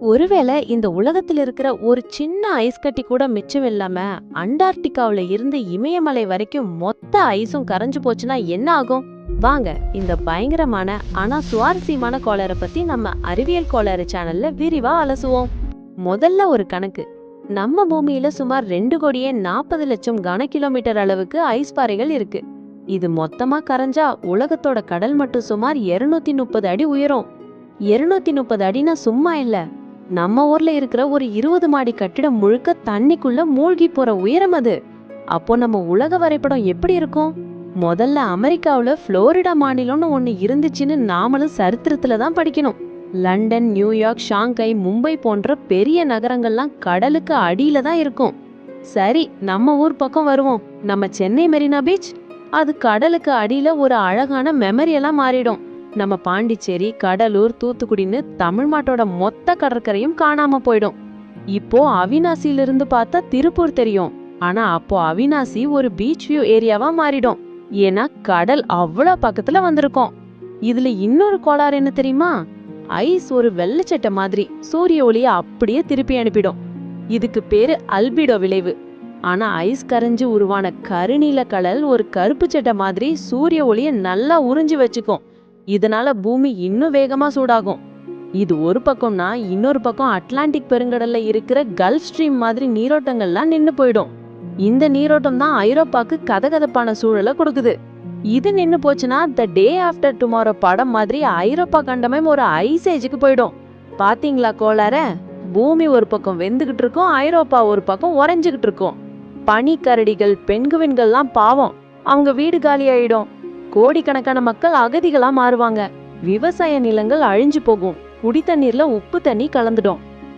ஒருவேளை இந்த உலகத்தில் இருக்கிற ஒரு சின்ன ஐஸ் கட்டி கூட மிச்சம் இல்லாம அண்டார்டிகாவில இருந்து இமயமலை வரைக்கும் மொத்த ஐஸும் கரைஞ்சு போச்சுன்னா என்ன ஆகும்? வாங்க இந்த பயங்கரமான ஆனா சுவாரஸ்யமான கோளாறை பத்தி நம்ம அறிவியல் கோளாறு சேனல்ல விரிவா அலசுவோம். முதல்ல ஒரு கணக்கு. நம்ம பூமியில சுமார் ரெண்டு கோடியே நாற்பது லட்சம் கன கிலோமீட்டர் அளவுக்கு ஐஸ் பாறைகள் இருக்கு. இது மொத்தமா கரைஞ்சா உலகத்தோட கடல் மட்டும் சுமார் 230 முப்பது அடி உயரும். 230 முப்பது அடினா சும்மா இல்லை. நம்ம ஊர்ல இருக்கிற ஒரு இருபது மாடி கட்டிடம் முழுக்க தண்ணிக்குள்ள மூழ்கி போற உயரம் அது. அப்போ நம்ம உலக வரைபடம் எப்படி இருக்கும்? முதல்ல அமெரிக்காவில் புளோரிடா மாநிலம்னு ஒன்று இருந்துச்சுன்னு நாமளும் சரித்திரத்தில் தான் படிக்கணும். லண்டன் நியூயார்க் ஷாங்காய் மும்பை போன்ற பெரிய நகரங்கள்லாம் கடலுக்கு அடியில தான் இருக்கும். சரி நம்ம ஊர் பக்கம் வருவோம். நம்ம சென்னை மெரினா பீச்? அது கடலுக்கு அடியில ஒரு அழகான மெமரியெல்லாம் மாறிடும். நம்ம பாண்டிச்சேரி கடலூர் தூத்துக்குடின்னு தமிழ்நாட்டோட மொத்த கடற்கரையும் காணாம போயிடும். இப்போ அவினாசியிலிருந்து பார்த்தா திருப்பூர் தெரியும். ஆனா அப்போ அவினாசி ஒரு பீச் வியூ ஏரியாவா மாறிடும். ஏன்னா கடல் அவ்வளோ பக்கத்துல வந்திருக்கும். இதுல இன்னொரு கோளாறு என்ன தெரியுமா? ஐஸ் ஒரு வெள்ளச்சட்டை மாதிரி சூரிய ஒளியை அப்படியே திருப்பி அனுப்பிடும். இதுக்கு பேரு அல்பிடோ விளைவு. ஆனா ஐஸ் கரைஞ்சு உருவான கருநீல கடல் ஒரு கருப்பு சட்டை மாதிரி சூரிய ஒளியை நல்லா உறிஞ்சு வச்சுக்கும். இதனால பூமி இன்னும் வேகமா சூடாகும். இது ஒரு பக்கம்னா இன்னொரு பக்கம் அட்லாண்டிக் பெருங்கடல்ல இருக்கிற கல்ஃப் ஸ்ட்ரீம் மாதிரி நீரோட்டங்கள்லாம் நின்று போயிடும். இந்த நீரோட்டம் தான் ஐரோப்பாக்கு கதகதப்பான சூழலை கொடுக்குது. இது நின்று போச்சுன்னா த டே ஆஃப்டர் டுமாரோ படம் மாதிரி ஐரோப்பா கண்டமே ஒரு ஐஸ் ஏஜுக்கு போயிடும். பாத்தீங்களா கோளார பூமி ஒரு பக்கம் வெந்துகிட்டு இருக்கும் ஐரோப்பா ஒரு பக்கம் உறைஞ்சுகிட்டு இருக்கும். பனிக்கரடிகள் பெண்குவின்கள்லாம் பாவம். அவங்க வீடு காலி ஆயிடும். கோடிக்கணக்கான மக்கள் அகதிகளா மாறுவாங்க. விவசாய நிலங்கள் அழிஞ்சு போகும். குடி தண்ணீர்ல உப்பு தண்ணி கலந்துடும்.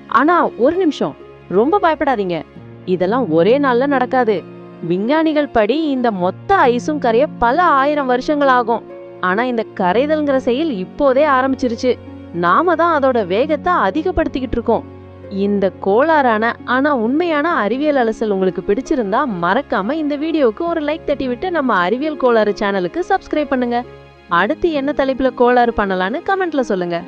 ஆனா ஒரு நிமிஷம். ரொம்ப பயப்படாதீங்க. இதெல்லாம் ஒரே நாள்ல நடக்காது. விஞ்ஞானிகள் படி இந்த மொத்த ஐஸும் கரைய பல ஆயிரம் வருஷங்கள் ஆகும். ஆனா இந்த கரைதல்ங்கிற செயல் இப்போதே ஆரம்பிச்சிருச்சு. நாம தான் அதோட வேகத்தை அதிகப்படுத்திக்கிட்டு இருக்கோம். இந்த கோளாறான ஆனால் உண்மையான அறிவியல் அலசல் உங்களுக்கு பிடிச்சிருந்தா மறக்காம இந்த வீடியோவுக்கு ஒரு லைக் தட்டி விட்டு நம்ம அறிவியல் கோளாறு சேனலுக்கு சப்ஸ்கிரைப் பண்ணுங்க. அடுத்து என்ன தலைப்பில் கோளாறு பண்ணலான்னு கமெண்ட்ல சொல்லுங்க.